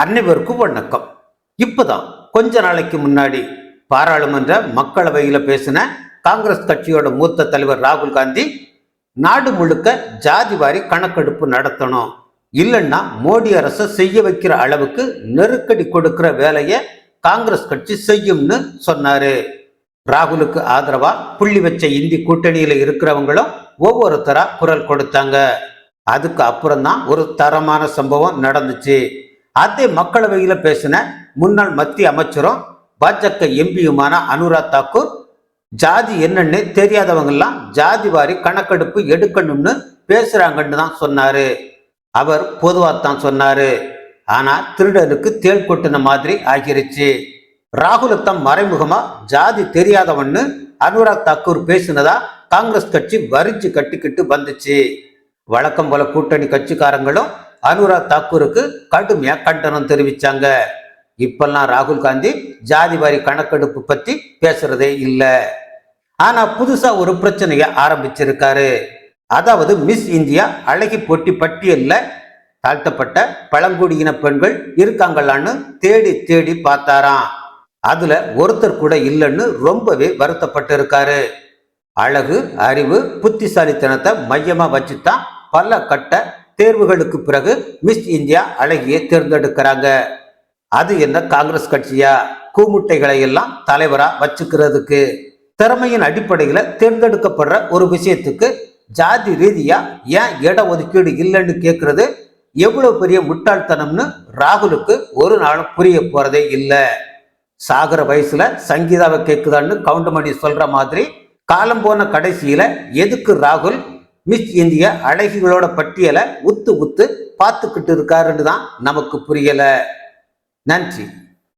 அனைவருக்கும் வணக்கம். இப்போதான் கொஞ்ச நாளைக்கு முன்னாடி பாராளுமன்ற மக்களவையில் பேசின காங்கிரஸ் கட்சியோட மூத்த தலைவர் ராகுல் காந்தி நாடு முழுக்க ஜாதி வாரி கணக்கெடுப்பு நடத்தணும். இல்லைன்னா மோடி அரசை செய்ய வைக்கிற அளவுக்கு நெருக்கடி கொடுக்கிற வேலையை காங்கிரஸ் கட்சி செய்யும்னு சொன்னாரு. ராகுலுக்கு ஆதரவா புள்ளி வச்ச இந்தி கூட்டணியில இருக்கிறவங்களும் ஒவ்வொருத்தரா குரல் கொடுத்தாங்க. அதுக்கு அப்புறம் தான் ஒரு தரமான சம்பவம் நடந்துச்சு. அதே மக்களவையில் பேசின முன்னாள் மத்திய அமைச்சரும் பாஜக எம்பியுமான அனுராக் தாக்கூர் ஜாதி என்னன்னு தெரியாதவங்கெல்லாம் ஜாதி வாரி கணக்கெடுப்பு எடுக்கணும்னு பேசுறாங்கன்னு தான் சொன்னாரு. அவர் பொதுவாக தான் சொன்னாரு. ஆனா திருடனுக்கு தேள் கொட்டின மாதிரி ஆகிருச்சு. ராகுலத்தம் மறைமுகமா ஜாதி தெரியாதவன்னு அனுராக் தாக்கூர் பேசினதா காங்கிரஸ் கட்சி வரிச்சு கட்டிக்கிட்டு வந்துச்சு. வழக்கம் போல கூட்டணி கட்சிக்காரங்களும் அனுராக் தாக்கூருக்கு கடுமையா கண்டனம் தெரிவிச்சாங்க. இப்பெல்லாம் ராகுல் காந்தி ஜாதி வாரி கணக்கெடுப்பு பத்தி பேசுறதே இல்லை. ஆனா புதுசா ஒரு பிரச்சனையை ஆரம்பிச்சிருக்காரு. அதாவது மிஸ் இந்தியா அழகி போட்டி பட்டியல்ல தாழ்த்தப்பட்ட பழங்குடியின பெண்கள் இருக்காங்களான்னு தேடி தேடி பார்த்தாராம். அதுல ஒருத்தர் கூட இல்லைன்னு ரொம்பவே வருத்தப்பட்டு இருக்காரு அழகு அறிவு புத்திசாலித்தனத்தை மையமா வச்சுதான் பல கட்ட தேர்வுகளுக்கு பிறகு மிஸ் இந்தியா அழகியை தேர்ந்தெடுக்கிறாங்க. அது என்ன காங்கிரஸ் கட்சியா? கூமுட்டைகளை எல்லாம் தலைவரா வச்சுக்கிறதுக்கு. திறமையின் அடிப்படையில தேர்ந்தெடுக்கப்படுற ஒரு விஷயத்துக்கு ஜாதி ரீதியா ஏன் இட ஒதுக்கீடு இல்லைன்னு கேட்கறது எவ்வளவு பெரிய முட்டாள்தனம்னு ராகுலுக்கு ஒரு நாளும் புரிய போறதே இல்லை. சாகர வயசுல சங்கீதாவை கேட்குதான்னு கவுண்டமணி சொல்ற மாதிரி காலம் போன கடைசியில எதுக்கு ராகுல் மிஸ் இந்திய அழகிகளோட பட்டியலை உத்து உத்து பார்த்துக்கிட்டு இருக்காருன்னு தான் நமக்கு புரியலை. நன்றி.